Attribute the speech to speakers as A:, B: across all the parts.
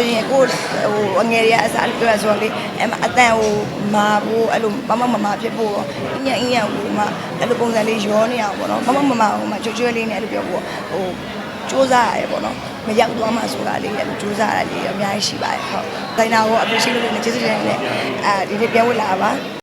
A: လို့ရင်ကိုဟိုအငယ်တွေကအစားပြောရဆိုတော့လေအတန်ဟိုမာဖို့အဲ့လိုမမမမဖြစ်ဖို့ရောအင်းရအင်းရဟိုမှအဲ့လိုပုံစံလေးရောနေရပေါ့နော်မမမမဟိုမှကြွကြွလေးနဲ့အဲ့လိုပြောဖို့ဟိုစူးစမ်းရဲပေါ့နော်မရောက်သွားမှဆိုတာလေးလည်းစူးစမ်းရလေးအများကြီးရှိပါတယ်ဟုတ်ဒိုင်နာကို appreciate လုပ်လို့ကျေးဇူးတင်တယ်အဲဒီနေ့ပြန်ဝင်လာပါ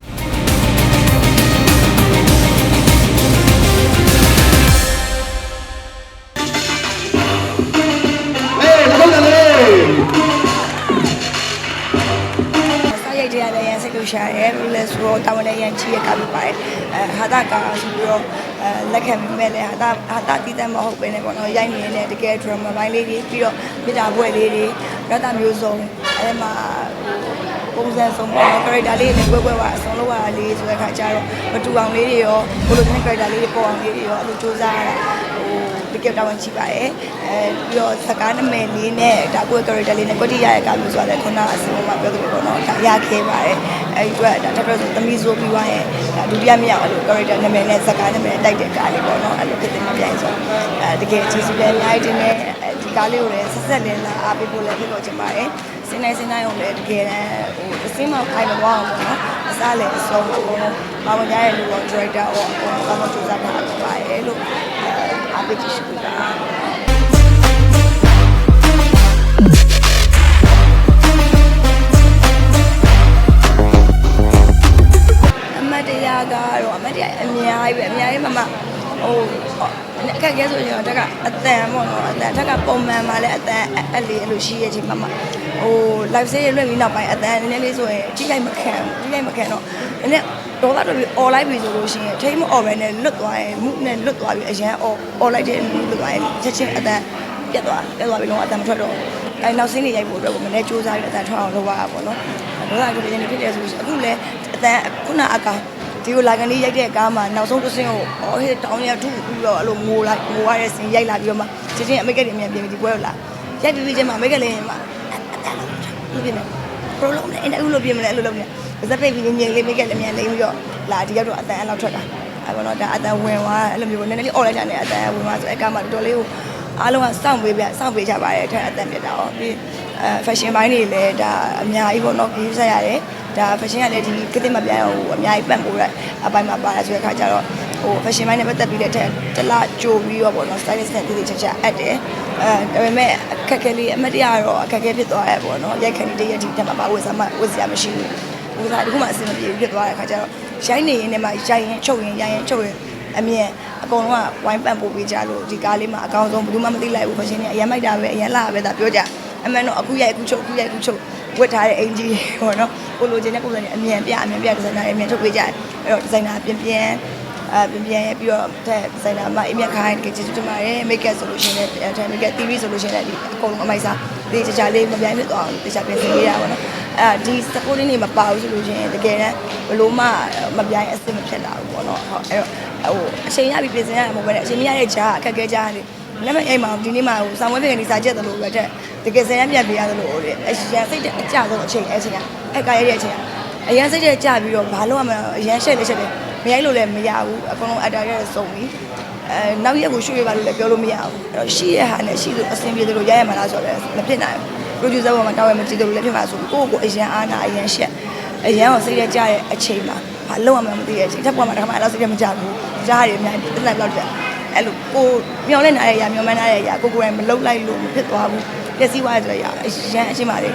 A: ဆိုတော့တာဝန်နဲ့ရန်ချီရကပြပါတယ်အဲဟာတာကာဆိုပြီးတော့အဲလက်ခံမိမဲ့လေဟာတာဟာတာတီးတဲ့မဟုတ်ပဲねပေါ့နော်ရိုက်နေတဲ့တကယ် drama ဘိုင်းလေးတွေပြီးတော့မိတာဘွဲလေးတွေရတာမျိုးစုံအဲမှာပုံစံဆုံးပေါ့နော် character လေးတွေကွဲကွဲပါအဆုံးလောက်ရတာလေးဆိုတဲ့ခါကျတော့မတူအောင်လေးတွေရောဘလိုမျိုး character လေးတွေပေါ်အောင်လေးတွေရောအဲ့လိုစူးစမ်းရတာဟို တကယ်တာဝန်ရှိပါတယ်အဲပြီးတော့စကားနာမည်လေးနဲ့ဒါကို character လေးနဲ့ကွက်တိရရဲ့ကမျိုးဆိုတဲ့ခုနအစလုံးမှာပြောသလိုပေါ့နော်ဒါရခဲ့ပါတယ်အဲဒီအတွက်ဒါထပ်တော့သမီးဆိုပြီးသွားရင်ဒါဒုတိယမြောက်အဲ့လို character နာမည်နဲ့စကားနာမည်နဲ့တိုက်တဲ့ကားလေးပေါ့နော်အဲ့လိုဖြစ်တဲ့မပြိုင်ဆိုအဲတကယ်ကျေးဇူးလည်းအများကြီးတင်နေဒီကားလေးကိုလည်းဆက်ဆက်လေးလာအားပေးဖို့လည်းဖြစ်လို့ချင်ပါတယ်စင်းနိုင်စင်းနိုင်အောင်လည်းတကယ်တမ်းဟိုအစင်းမခိုင်မသွားအောင်ပေါ့နော်အစားလည်းအဆုံးအကုန်လုံးပါဝင်ကြရတဲ့လူရော director ရောအကုန်လုံးကောင်းကောင်းကြိုးစားထားတာပါတယ်လို့ အားပေးကြည့်ရှုတာအမတ်တရားကတော့အမတ်တရားအများကြီးပဲအများကြီးမမဟိုအခက်အခဲဆိုရင်တော့တက်ကအတန်ပေါ့နော်အတန်တက်ကပုံမှန်မှာလည်းအတန်အဲ့လေးအဲ့လိုရှိရဲ့ချိန်မှာမ ဟို live stage လွှင့်ပြီးနောက်ပိုင်းအတန်နည်းနည်းလေးဆိုရင်ကြီးလိုက်မခံကြီးလိုက်မခံတော့နည်းနည်းတော့တော့ပြီး all live ပြီဆိုလို့ရှိရင်ထိမ all ပဲနဲ့လွတ်သွားရင်မှုနဲ့လွတ်သွားပြီးအရန် all all live တဲ့လွတ်သွားရင်ချက်ချင်းအတန်ပြတ်သွားပြတ်သွားပြီးတော့အတန်မထွက်တော့အဲနောက်စင်းနေရိုက်ဖို့အတွက်ကိုမနေ့စူးစမ်းပြီးအတန်ထွက်အောင်လုပ်ရတာပေါ့နော်တော့အဲ့ဒါကိုလည်းဖြစ်တယ်ဆိုလို့ရှိရင်အခုလည်းအတန်ခုနအကောင်ဒီကိုလာကန်လေးရိုက်တဲ့ကားမှာနောက်ဆုံးတစ်စင်းကိုအော်ဟေးတောင်းရထုပြီးတော့အဲ့လိုငိုလိုက်ငိုရတဲ့စင်းရိုက်လာပြီးတော့မှချင်းချင်းအမိတ်ကလေးအမြန်ပြင်ပြီးဒီပွဲကိုလာရိုက်ပြီးပြီးချင်းမှာအမိတ်ကလေးမှာ လူပြနေပရိုလုံးနဲ့အဲ့လိုပြင်မလဲအဲ့လိုလုပ်နေပါစက်ပိတ်ပြီးငြိမ်လေးမိတ်ကလေးအမြန်လိမ့်ပြီးတော့လာဒီရောက်တော့အတန်အဲ့လောက်ထွက်တာအဲ့ဘောတော့ဒါအတန်ဝင်သွားအဲ့လိုမျိုးနည်းနည်းလေးអော်လိုက်တာနဲ့အတန်ဝင်သွားဆိုအဲ့ကားမှာတော်တော်လေးကိုအားလုံးကစောင့်ပေးပြစောင့်ပေးကြပါတယ်အဲ့ထက်အတန်ပြတာရောပြီးအဲ fashion ဘိုင်းတွေလည်းဒါအများကြီးပေါ့နော်ကြီးဆက်ရတယ်ဒါ fashion ကလည်းဒီကတိမပြန်ဟိုအများကြီးပန့်ပိုးတဲ့အပိုင်းမှာပါလာဆိုတဲ့အခါကျတော့ ဟို fashion ဘိုင်းနဲ့ပတ်သက်ပြီးတဲ့ထက်တစ်လကြိုပြီးတော့ပေါ့နော် stylist နဲ့တည်တည်ချာချာအပ်တယ်အဲဒါပေမဲ့အခက်အခဲလေးအမတ်တရားတော့အခက်အခဲဖြစ်သွားရဲ့ပေါ့နော်ရိုက်ခဏလေးတည်းရဲ့ဒီတက်မှာပါဝယ်စားမှဝယ်စရာမရှိဘူးဟိုကဒီခုမှအဆင်မပြေဘူးဖြစ်သွားတဲ့ခါကျတော့ရိုင်းနေရင်လည်းမှရိုင်းရင်ချုပ်ရင်ရိုင်းရင်ချုပ်ရင်အမြင်အကုန်လုံးကဝိုင်းပန့်ပို့ပေးကြလို့ဒီကားလေးမှာအကောင်းဆုံးဘယ်သူမှမသိလိုက်ဘူးခရှင်နေအရင်မိုက်တာပဲအရင်လာပဲဒါပြောကြအမှန်တော့အခုရိုက်အခုချုပ်အခုရိုက်အခုချုပ်ဝတ်ထားတဲ့အင်ဂျီပေါ့နော်ကိုလိုချင်တဲ့ပုံစံနဲ့အမြင်ပြအမြင်ပြဒီဇိုင်နာအမြင်ထုတ်ပေးကြတယ်အဲ့တော့ဒီဇိုင်နာပြင်ပြင် အဲပြင်ပြင်ရပြီးတော့တဲ့ဒီဇိုင်နာမအမြင်ခိုင်းတကယ်ကျေးဇူးတင်ပါတယ်မိတ်ကပ်ဆိုလို့ရှိရင်လည်းအဲမိတ်ကပ် TV ဆိုလို့ရှိရင်လည်းဒီအကုန်လုံးအမိုက်စားဒီချာချာလေးမပြိုင်ဖြစ်သွားအောင်ဒီချာပြင်ဆင်ပေးရပါတော့အဲဒီ supporting တွေမပါဘူးဆိုလို့ရှိရင်တကယ်တမ်းဘလို့မှမပြိုင်အဆင်မဖြစ်လာဘူးပေါ့နော်ဟုတ်အဲ့တော့ဟိုအချိန်ရပြီးပြင်ဆင်ရမှာမဟုတ်ဘဲနဲ့အချိန်မရတဲ့ကြားအခက်အခဲကြားနေလက်မအိမ်မှာဒီနေ့မှဟိုဆောင်းဝဲပြင်နေစာချက်တယ်လို့ပဲတဲ့တကယ်စရမ်းပြန်ပြရတယ်လို့တဲ့အရင်စိတ်တဲ့အကြဆုံးအချိန်အဲ့အချိန်ကအဲ့ကာရရဲ့အချိန်ကအရင်စိတ်တဲ့ကြပြီးတော့ဘာလို့မှအရင်ရှက်လေရှက်တယ် မရိုက်လို့လည်းမရဘူးအကုန်လုံးအတားရဲစုံပြီးအဲနောက်ရက်ကိုရွှေ့ရပါလို့လည်းပြောလို့မရဘူးအဲ့တော့ရှိရဟာနဲ့ရှိလို့အဆင်ပြေတယ်လို့ရရမှာလားဆိုတော့မဖြစ်နိုင်ဘူး producer ဘောမှာတောင်းရမကြည့်တယ်လို့လည်းဖြစ်မှာဆိုကိုယ့်ကိုအရင်အားနာအရင်ရှက်အရင်ကိုစိတ်ရကြရဲ့အချိန်မှာဘာလို့မှမသိတဲ့အချိန်ထပ်ပေါ်မှာတခါမှအဲ့လိုစိတ်ရမကြဘူးကြားရတယ်အများကြီးတစ်လိုက်လောက်ကြအဲ့လိုကိုမျောလဲနားရဲ့ຢာမျောမှန်းနားရဲ့ຢာကိုကိုယ်တိုင်မလုံလိုက်လို့မဖြစ်သွားဘူးပျက်စီးသွားရဆိုရအရင်အချိန်မှာလေ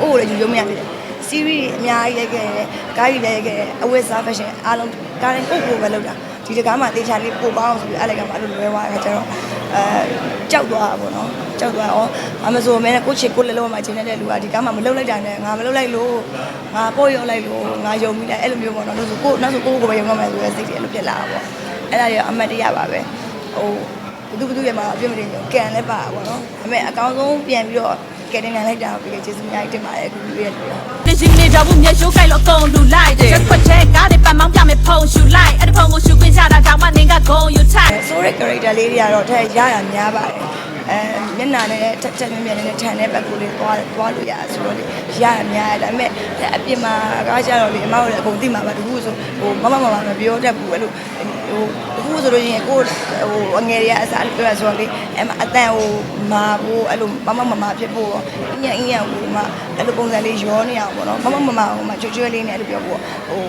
A: ကိုကိုလည်းယူရုံမရဖြစ်တယ် series အများကြီးရိုက်ခဲ့တယ်ကားကြီးလည်းရိုက်ခဲ့တယ်အဝတ်စား fashion အားလုံးကားတိုင်းကိုကိုပဲလုပ်တာဒီတကားမှာတေချာလေးပို့ပေါအောင်ဆိုပြီးအဲ့လိုကမှအဲ့လိုလွဲသွားတာကျတော့အဲကြောက်သွားတာပေါ့နော်ကြောက်သွားတော့အမဆိုမဲနဲ့ကိုချစ်ကိုလည်းလုံးဝမချင်းတဲ့လူကဒီကားမှာမလုပ်လိုက်တာနဲ့ငါမလုပ်လိုက်လို့ငါပို့ရောက်လိုက်လို့ငါယုံမိတယ်အဲ့လိုမျိုးပေါ့နော်လို့ဆိုကိုနောက်ဆိုကိုကိုပဲယုံတော့မယ်ဆိုတဲ့စိတ်တွေအဲ့လိုဖြစ်လာတာပေါ့အဲ့ဒါတွေအမှတ်တရပါပဲဟိုဘသူဘသူရဲ့မှာအပြစ်မတင်ကြဘူးကန်လည်းပါပါပေါ့နော်ဒါပေမဲ့အကောင်းဆုံးပြန်ပြီးတော့ ကဲတင်နိုင်လိုက်တာပြီးကျေးဇူးအများကြီးတင်ပါတယ်အခုပြည့်ရတယ်
B: တင်ရှင်နေတော့ဘူးမြေရှိုးကြိုက်လို့အကုန်လူလိုက်တယ်ချက်ခွက်ချဲကားတွေပတ်မောင်းပြမယ်ဖုံရှူလိုက်အဲ့ဒီဖုံကိုရှူခွင့်ချတာတောင်မှနင်ကဂုံယူထိုက်
A: ဆိုတဲ့ character လေးတွေကတော့ထဲရရများပါတယ်အဲ မျက်နှာနဲ့တက်တက်မြင့်မြင့်နဲ့ထန်တဲ့ဘက်ကိုလေးသွားသွားလို့ရတယ်ဆိုတော့လေရရများတယ်ဒါပေမဲ့အပြင်မှာကားကြတော့လေအမတို့လည်းအကုန်သိမှာပါတခုဆိုဟိုမမမမမပြောတတ်ဘူးအဲ့လိုဟိုအခုဆိုလို့ရှိရင်ကိုဟိုအငယ်တွေကအစားပြောရဆိုတော့လေအဲ့မှာအတန်ဟိုမာဖို့အဲ့လိုမမမမဖြစ်ဖို့ရောအညံ့အညံ့ဟိုမှာအဲ့လိုပုံစံလေးရောနေအောင်ပေါ့နော်မမမမဟိုမှာချွတ်ချွတ်လေးနဲ့အဲ့လိုပြောဖို့ဟို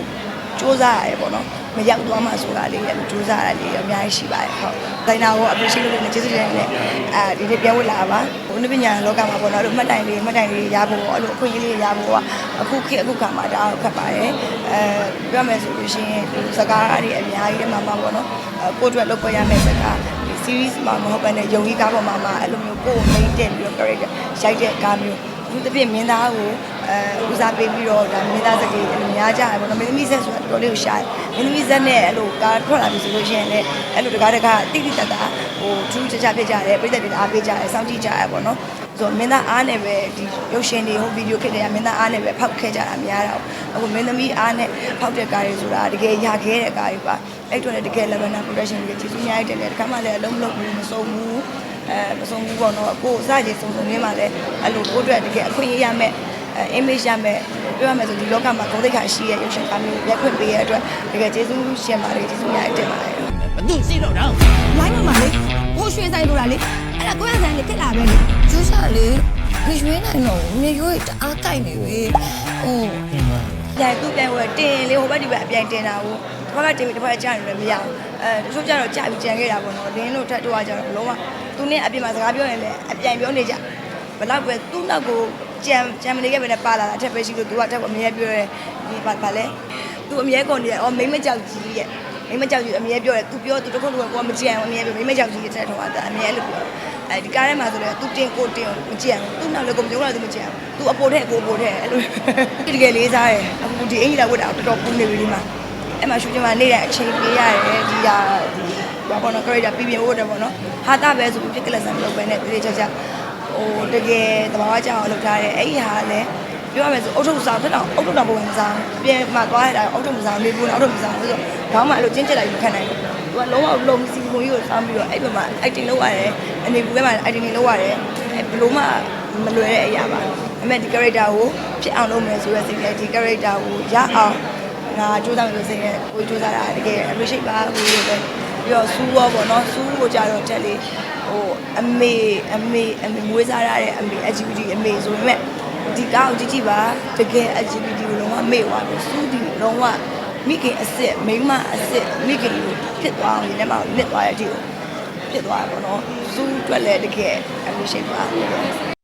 A: စူးစမ်းရတယ်ပေါ့နော် မရောက်သွားမှဆိုတာလေးအဲ့လိုစူးစမ်းရလေးအများကြီးရှိပါတယ်ဟုတ်ဒိုင်နာကို appreciate လုပ်နေကျေးဇူးတင်တယ်အဲဒီနေ့ပြန်ဝင်လာပါဟိုနိပညာလောကမှာပေါ့နော်အဲ့လိုမှတ်တိုင်လေးမှတ်တိုင်လေးရဖို့အဲ့လိုအခွင့်အရေးလေးရဖို့ကအခုခေတ်အခုကမှာဒါခက်ပါတယ်အဲပြောမယ်ဆိုလို့ရှိရင်ဒီစကားတွေအများကြီးတည်းမှာပေါ့နော်ကိုယ့်အတွက်လုပ်ပေါ်ရမယ့်စကားဒီ series မှာမဟုတ်ဘဲနဲ့ယုံကြည်ကားပေါ်မှာမှာအဲ့လိုမျိုးကိုယ်ကို main တက်ပြီးတော့ character ရိုက်တဲ့ကားမျိုးသူတစ်ပြည့်မင်းသားကို အဲဦးစားပေးပြီးတော့ဒါမင်းသားစကေးအများကြရပေါ့နော်မင်းသမီးဆက်ဆိုတာတော်တော်လေးကိုရှားတယ်မင်းသမီးဆက်နဲ့အဲ့လိုကားထွက်လာပြီဆိုလို့ရှိရင်လည်းအဲ့လိုတကားတကားတိတိတတ်တာဟိုထူးခြားခြားဖြစ်ကြတယ်ပြည်သက်တွေအားပေးကြတယ်စောင့်ကြည့်ကြရပေါ့နော်ဆိုမင်းသားအားနဲ့ပဲဒီရုပ်ရှင်တွေဟိုဗီဒီယိုခစ်တွေကမင်းသားအားနဲ့ပဲဖောက်ခဲ့ကြတာများတာအခုမင်းသမီးအားနဲ့ဖောက်တဲ့ကားတွေဆိုတာတကယ်ရခဲ့တဲ့ကားတွေပါအဲ့တော့လည်းတကယ် level production တွေကျေးဇူးများတယ်လေတခါမှလည်းအလုံးမလုံးဘူးမစုံဘူးအဲမဆုံးဘူးပေါ့နော်ကိုယ်စကြင်စုံစုံလေးမှလည်းအဲ့လိုကိုယ့်အတွက်တကယ်အခွင့်အရေးရမယ်အဲ image ရမယ်ပြောရမယ်ဆိုဒီလောကမှာဂုဏ်သိက္ခာရှိရဲ့ရုပ်ရှင်ကားမျိုးရက်ခွင့်ပေးရတဲ့အတွက်တကယ်ကျေးဇူးရှင်ပါတယ်ကျေးဇူးများတင်ပါတယ်
C: ဘသူစီတော့တော့
D: လိုင်းမှာလေဟိုရွှေဆိုင်ဆိုတာလေအဲ့ဒါကိုရဆိုင်လေဖြစ်လာပဲလေကျူးစားလေမရွေးနိုင်တော့ဘူးနေရွေးတအားကြိုက်နေပြီဟို
A: ပြန်သူ့ပြန်ဝယ်တင်လေဟိုဘက်ဒီဘက်အပြိုင်တင်တာကိုတစ်ခါကတင်ပြီးတစ်ခါကကြားနေလည်းမရဘူးအဲတချို့ကျတော့ကြာပြီးကြံခဲ့တာပေါ့နော်လင်းလို့ထပ်တော့ကြတော့လုံးဝသူနဲ့အပြင်မှာစကားပြောရင်လည်းအပြိုင်ပြောနေကြဘလောက်ပဲသူ့နောက်ကို ကြံကြံမနေခဲ့ပဲနဲ့ပါလာတာအထက်ပဲရှိလို့သူကတက်ကအမြဲပြောရဲဒီပါပါလဲသူအမြဲကုန်နေတယ်အော်မိမ့်မကြောက်ကြီးရဲ့မိမ့်မကြောက်ကြီးအမြဲပြောတယ်သူပြောသူတစ်ခုတစ်ခုကိုမကြံအမြဲပြောမိမ့်မကြောက်ကြီးတဲ့ထောက်တာအမြဲလို့ပြောအဲဒီကားထဲမှာဆိုလည်းသူတင်ကိုတင်မကြံဘူးသူ့နောက်လည်းကိုမကြုံလာသူမကြံဘူးသူအပေါ်ထက်ကိုပေါ်ထက်အဲ့လိုတကယ်လေးစားတယ်အခုဒီအင်ကြီးလာဝတ်တာတော်တော်ပူနေပြီဒီမှာအဲ့မှာရှူတင်မှာနေတဲ့အချိန်ပေးရတယ်ဒီဟာဘာပေါ်နော် character ပြပြဖို့တယ်ပေါ့နော်ဟာတာပဲဆိုပြီးပြက်ကလဆန်မလုပ်ပဲနဲ့တတိချာချာ ဟိုတကယ်တဘာဝကြောင်လုပ်ထားတယ်အဲ့ဒီဟာလည်းပြောရမယ်ဆိုအုတ်ထုပ်ဆောင်တက်တော့အုတ်ထုပ်တော်ပုံစံပြန်မှသွားရတာအုတ်ထုပ်မဆောင်နေဘူးအုတ်ထုပ်မဆောင်ဆိုတော့ခေါင်းမှာအဲ့လိုကျင်းကျက်လိုက်မခံနိုင်ဘူးသူကလုံးဝလုံးစီပုံကြီးကိုစောင်းပြီးတော့အဲ့ဘက်မှာ acting လုပ်ရတယ်အနေဘူးဘက်မှာ acting တွေလုပ်ရတယ်အဲ့ဘလို့မှမလွယ်တဲ့အရာပါအမေဒီ character ကိုဖြစ်အောင်လုပ်မယ်ဆိုရယ်စိတ်နဲ့ဒီ character ကိုရအောင်ငါစူးစမ်းလို့စိတ်နဲ့ကိုစူးစမ်းတာတကယ် appreciate ပါဘူးလို့ပဲပြီးတော့စူးရောပေါ့နော်စူးကိုကြတော့တက်လေ ဟိုအမေအမေအမေမွေးစားရတဲ့အမေ LGBT အမေဆိုပေမဲ့ဒီကောက်ကြည့်ကြည့်ပါတကယ် LGBT ကိုလုံးဝမေ့သွားတယ်စူးဒီလုံးဝမိခင်အစ်စ်မိန်းမအစ်စ်မိခင်ကိုဖြစ်သွားအောင်ဒီထဲမှာနစ်သွားတဲ့အထိကိုဖြစ်သွားတာပေါ့နော်စူးအတွက်လည်းတကယ် appreciate ပါ